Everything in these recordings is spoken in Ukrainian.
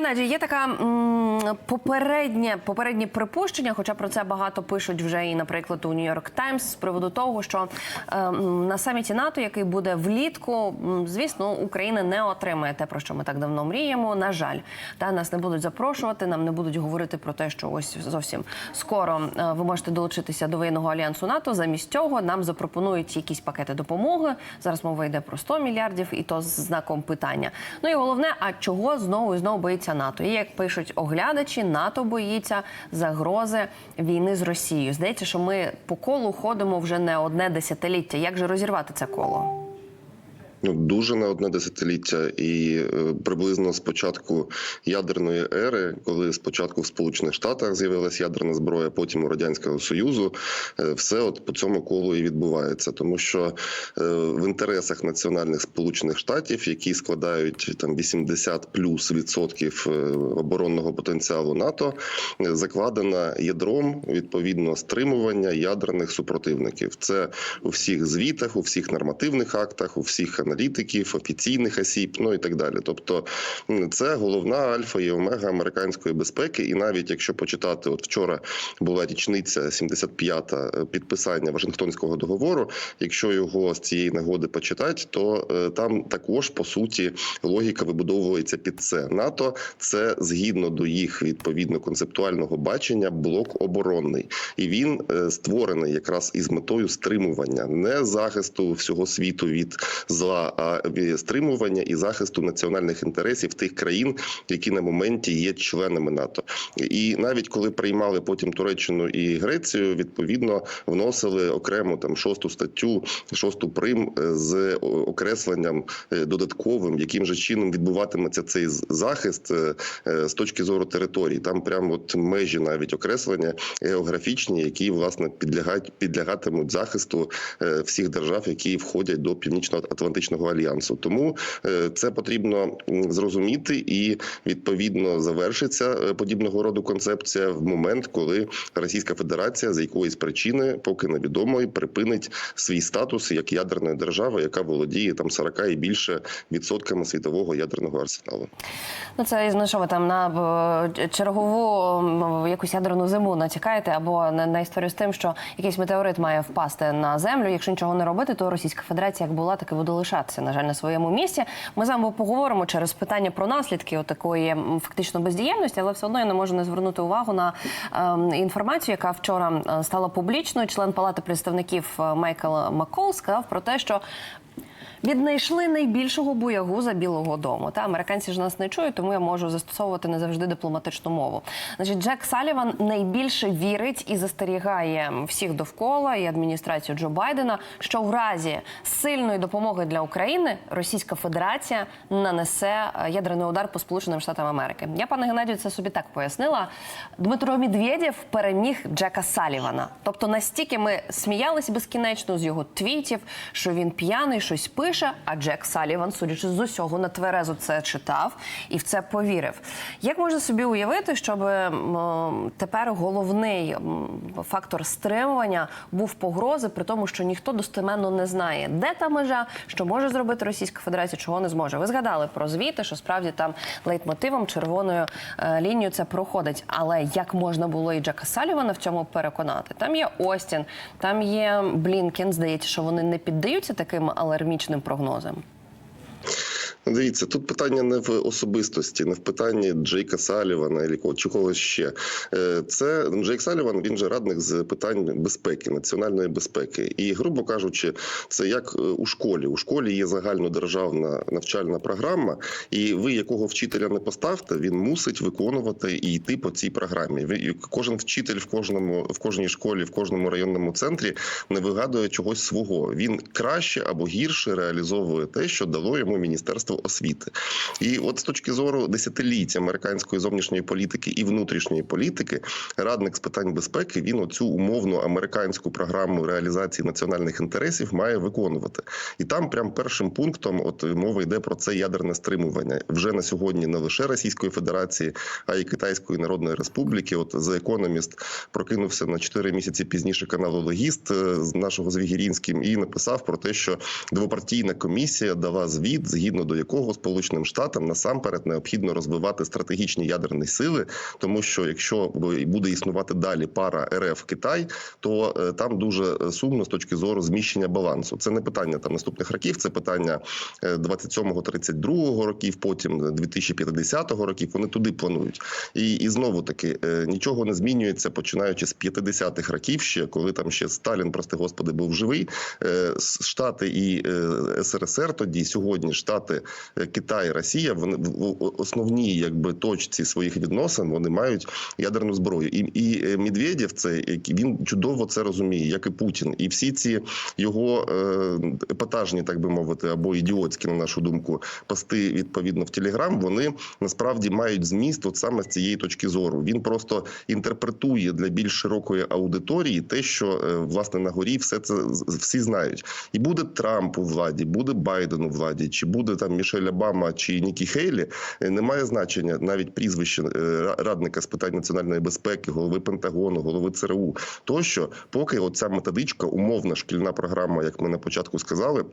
Геннадій, є така м, попереднє попереднє припущення, хоча про це багато пишуть вже і, наприклад, у Нью-Йорк Таймс з приводу того, що е, на саміті НАТО, який буде влітку, звісно, Україна не отримає те, про що ми так давно мріємо. На жаль, та нас не будуть запрошувати, нам не будуть говорити про те, що ось зовсім скоро е, ви можете долучитися до воєнного альянсу НАТО. Замість цього нам запропонують якісь пакети допомоги. Зараз мова йде про 100 мільярдів, і то з знаком питання. Ну і головне, а чого знову і знову боїться НАТО? І як пишуть оглядачі, НАТО боїться загрози війни з Росією. Здається, що ми по колу ходимо вже не одне десятиліття. Як же розірвати це коло? Ну, дуже на одне десятиліття, і е, приблизно з початку ядерної ери, коли спочатку в Сполучених Штатах з'явилася ядерна зброя, потім у радянського союзу, е, все от по цьому колу і відбувається, тому що е, в інтересах національних сполучених штатів, які складають там 80 плюс відсотків оборонного потенціалу НАТО, закладена ядром відповідно стримування ядерних супротивників. Це у всіх звітах, у всіх нормативних актах, у всіх аналітиків, офіційних осіб, ну і так далі. Тобто, це головна альфа і омега американської безпеки. І навіть якщо почитати, от вчора була річниця 75-та е, підписання Вашингтонського договору. Якщо його з цієї нагоди почитати, то е, там також по суті логіка вибудовується під це. НАТО це згідно до їх відповідно концептуального бачення блок оборонний, і він е, створений якраз із метою стримування, не захисту всього світу від зла, а стримування і захисту національних інтересів тих країн, які на моменті є членами НАТО. І навіть коли приймали потім Туреччину і Грецію, відповідно вносили окремо там шосту статтю, шосту прим е, з окресленням е, додатковим, яким же чином відбуватиметься цей захист е, з точки зору територій. Там прямо от межі навіть окреслення географічні, які власне підлягають підлягатимуть захисту всіх держав, які входять до північно-атлантичного альянсу. Тому е, це потрібно зрозуміти і відповідно завершиться е, подібного роду концепція в момент, коли Російська Федерація з якоїсь причини, поки невідомої, припинить свій статус як ядерної держави, яка володіє там 40 і більше відсотками світового ядерного арсеналу. Ну це ну, що ви там на чергову якусь ядерну зиму натякаєте, або на, історію з тим, що якийсь метеорит має впасти на землю. Якщо нічого не робити, то Російська Федерація як була, так і буде лишатися. На жаль, на своєму місці. Ми з вами поговоримо через питання про наслідки такої фактично бездіяльності, але все одно я не можу не звернути увагу на ем, інформацію, яка вчора е, стала публічною. Член палати представників е, Майкл Маккол сказав про те, що Віднайшли найбільшого боягуза Білого Дому. Та американці ж нас не чують, тому я можу застосовувати не завжди дипломатичну мову. Значить, Джек Саліван найбільше вірить і застерігає всіх довкола і адміністрацію Джо Байдена, що в разі сильної допомоги для України Російська Федерація нанесе е, ядерний удар по Сполученим Штатам Америки. Я пане Геннадію це собі так пояснила. Дмитро Медведєв переміг Джека Салівана. Тобто настільки ми сміялися безкінечно з його твітів, що він п'яний, щось пише. А Джек Саліван, судячи з усього, на тверезу це читав і в це повірив. Як можна собі уявити, щоб тепер головний фактор стримування був погрози, при тому, що ніхто достеменно не знає, де та межа, що може зробити Російська Федерація, чого не зможе. Ви згадали про звіти, що справді там лейтмотивом червоною е, лінією це проходить. Але як можна було і Джека Салівана в цьому переконати? Там є Остін, там є Блінкен. Здається, що вони не піддаються таким алармічним прогнозам. Дивіться, тут питання не в особистості, не в питанні Джейка Салівана або чи ще. Е, Це Джейк Саліван, він же радник з питань безпеки, національної безпеки. І, грубо кажучи, це як е, у школі. У школі є загальнодержавна навчальна програма, і ви якого вчителя не поставте, він мусить виконувати і йти по цій програмі. Кожен вчитель в кожному в кожній школі, в кожному районному центрі не вигадує чогось свого. Він краще або гірше реалізовує те, що дало йому міністерство освіти. І от з точки зору десятиліть американської зовнішньої політики і внутрішньої політики, радник з питань безпеки він оцю умовну американську програму реалізації національних інтересів має виконувати. І там, прям першим пунктом, от мова йде про це ядерне стримування вже на сьогодні не лише Російської Федерації, а й Китайської Народної Республіки. От The Economist прокинувся на 4 місяці пізніше каналу Логіст е, з нашого з Вігірінським і написав про те, що двопартійна комісія дала звіт, згідно до якого Сполученим Штатам насамперед необхідно розвивати стратегічні ядерні сили, тому що якщо буде існувати далі пара РФ Китай, то е, там дуже сумно з точки зору зміщення балансу. Це не питання там наступних років, це питання е, 27-32 років, потім 2050 років. Вони туди планують. І, і знову таки е, нічого не змінюється, починаючи з 50-х років, ще коли там ще Сталін, прости господи, був живий. Е, Штати і е, СРСР тоді сьогодні Штати, е, Китай, Росія, вони в основній якби точці своїх відносин вони мають ядерну зброю. І, і е, Медведєв це який- він чудово це розуміє, як і Путін. І всі ці його е, епатажні, так би мовити, або ідіотські, на нашу думку, пости відповідно в Телеграм, вони насправді мають зміст от саме з цієї точки зору. Він просто інтерпретує для більш широкої аудиторії те, що е, власне на горі все це всі знають. І буде Трамп у владі, буде Байден у владі, чи буде там Мішель Обама чи Нікі Хейлі, е, не має значення навіть прізвище е, радника з питань національної безпеки, голови Пентагону, голови ЦРУ. Тощо, поки оця методичка, умовна шкільна програма, як ми на початку сказали.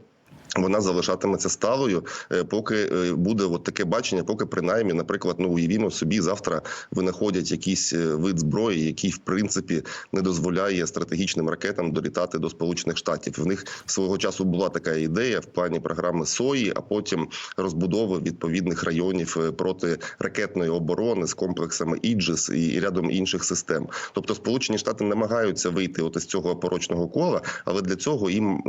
Вона залишатиметься сталою, е, поки е, буде от таке бачення, поки принаймні, наприклад, ну уявімо собі, завтра винаходять якийсь е, вид зброї, який в принципі не дозволяє стратегічним ракетам долітати до Сполучених Штатів. В них свого часу була така ідея в плані програми Сої, а потім розбудови відповідних районів е, протиракетної оборони з комплексами Іджис і рядом інших систем. Тобто, Сполучені Штати намагаються вийти от із цього порочного кола, але для цього їм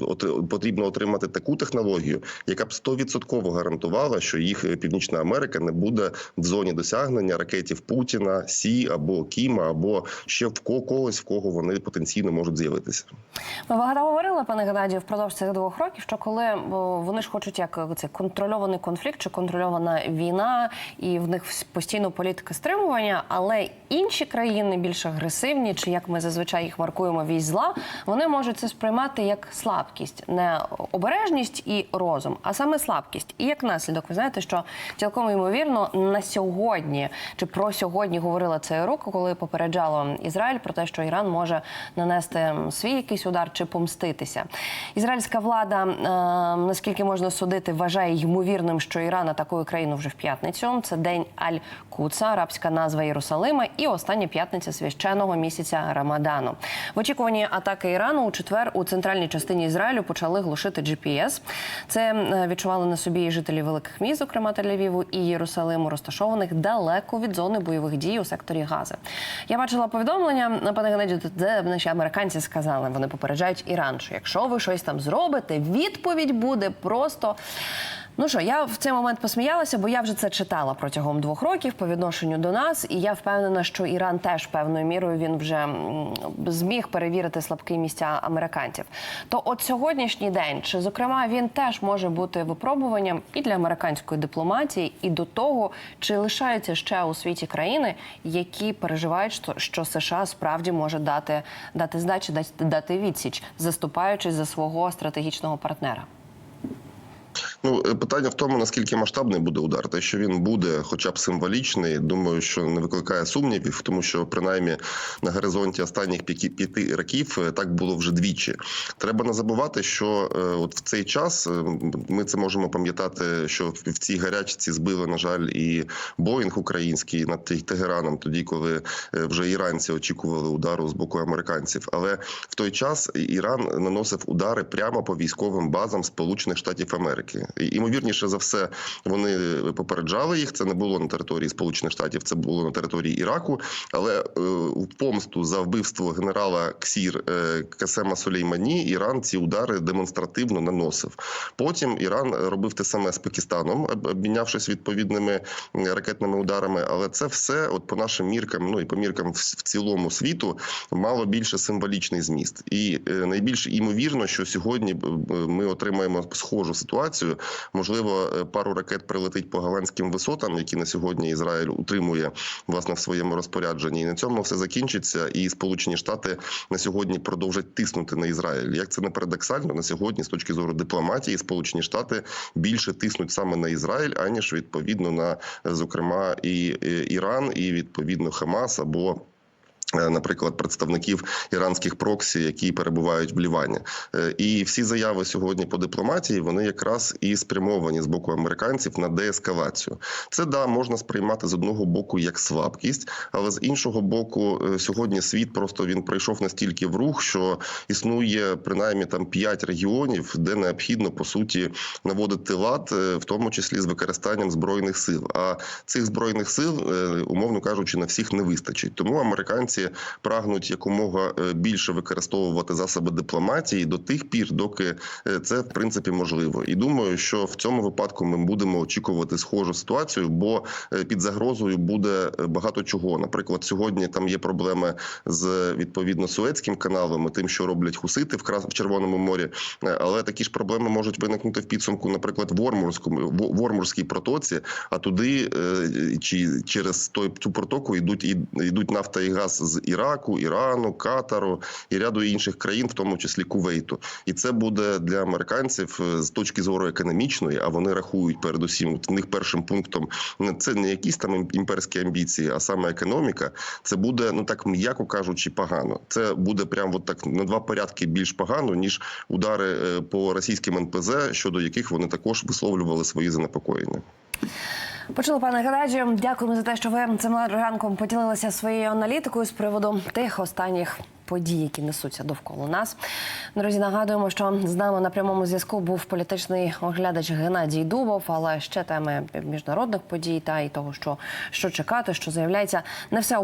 от- потрібно отримати таку технологію, яка б 100% гарантувала, що їх е, Північна Америка не буде в зоні досягнення ракетів Путіна, Сі або Кіма, або ще в ко- когось, в кого вони потенційно можуть з'явитися. Ми багато говорили, пане Геннадію, впродовж цих двох років, що коли вони ж хочуть як це контрольований конфлікт чи контрольована війна, і в них постійно політика стримування, але інші країни більш агресивні, чи як ми зазвичай їх маркуємо вісь зла, вони можуть це сприймати як слабкість, не обережність і розум, а саме слабкість. І як наслідок, ви знаєте, що цілком ймовірно на сьогодні чи про сьогодні говорила це руку, коли попереджало Ізраїль про те, що Іран може нанести свій якийсь удар чи помститися. Ізраїльська влада, е, наскільки можна судити, вважає ймовірним, що Іран атакує країну вже в п'ятницю. Це день Аль-Куца, арабська назва Єрусалима, і остання п'ятниця священного місяця Рамадану. В очікуванні атаки Ірану у четвер у центральній частині Ізраїлю почали глушити GPS. Це е, відчували на собі і жителі великих міст, зокрема Тель-Авіву і Єрусалиму, розташованих далеко від зони бойових дій у секторі Гази. Я бачила повідомлення, пане Геннадію, де наші американці сказали, вони попереджають Іран, що якщо ви щось там зробите, відповідь буде просто. Ну що, я в цей момент посміялася, бо я вже це читала протягом двох років по відношенню до нас, і я впевнена, що Іран теж певною мірою він вже зміг перевірити слабкі місця американців. То от сьогоднішній день, чи зокрема він теж може бути випробуванням і для американської дипломатії, і до того, чи лишаються ще у світі країни, які переживають, що, США справді може дати дати здачі, дати відсіч, заступаючись за свого стратегічного партнера. Ну, е, питання в тому, наскільки масштабний буде удар. Те, що він буде, хоча б символічний, думаю, що не викликає сумнівів, тому що принаймні на горизонті останніх п'яти років е, так було вже двічі. Треба не забувати, що е, от в цей час ми це можемо пам'ятати, що в цій гарячці збили, на жаль, і Боїнг український над Те- Тегераном, тоді коли вже іранці очікували удару з боку американців. Але в той час Іран наносив удари прямо по військовим базам Сполучених Штатів Америки. Імовірніше за все, вони попереджали їх. Це не було на території Сполучених Штатів, це було на території Іраку. Але е, в помсту за вбивство генерала Ксір е, Касема Сулеймані Іран ці удари демонстративно наносив. Потім Іран робив те саме з Пакистаном, об- обмінявшись відповідними ракетними ударами. Але це все, от по нашим міркам, ну і по міркам в, цілому світу, мало більше символічний зміст. І е, найбільш імовірно, що сьогодні е, е, ми отримаємо схожу ситуацію. Можливо, е, пару ракет прилетить по голландським висотам, які на сьогодні Ізраїль утримує власне в своєму розпорядженні. І на цьому все закінчиться. І Сполучені Штати на сьогодні продовжать тиснути на Ізраїль. Як це не парадоксально, на сьогодні, з точки зору дипломатії, Сполучені Штати більше тиснуть саме на Ізраїль, аніж відповідно на зокрема і е, Іран, і відповідно Хамас або. Е, Наприклад, представників іранських проксі, які перебувають в Лівані, Е, і всі заяви сьогодні по дипломатії вони якраз і спрямовані з боку американців на деескалацію. Це да можна сприймати з одного боку як слабкість, але з іншого боку, е, сьогодні світ просто він прийшов настільки в рух, що існує принаймні там п'ять регіонів, де необхідно по суті наводити лад, в тому числі з використанням збройних сил. А цих збройних сил, умовно кажучи, на всіх не вистачить. Тому американці прагнуть якомога е, більше використовувати засоби дипломатії до тих пір, доки е, це в принципі можливо. І думаю, що в цьому випадку ми будемо очікувати схожу ситуацію, бо е, під загрозою буде багато чого. Наприклад, сьогодні там є проблеми з відповідно Суецьким каналом, тим, що роблять хусити в Червоному морі. Але такі ж проблеми можуть виникнути в підсумку, наприклад, в Ормурському в Ормурській протоці, а туди чи через той цю протоку йдуть і йдуть нафта і газ з Іраку, Ірану, Катару і ряду інших країн, в тому числі Кувейту. І це буде для американців е, з точки зору економічної, а вони рахують передусім в них першим пунктом не це не якісь там імперські амбіції, а саме економіка. Це буде ну так м'яко кажучи, погано. Це буде прям от так на два порядки більш погано ніж удари е, по російським НПЗ, щодо яких вони також висловлювали свої занепокоєння. Почули, пане Гададжі. Дякуємо за те, що ви цим ранком поділилися своєю аналітикою з приводу тих останніх подій, які несуться довкола нас. Друзі, нагадуємо, що з нами на прямому зв'язку був політичний оглядач Геннадій Дубов, але ще теми міжнародних подій та і того, що, що чекати, що заявляється, не все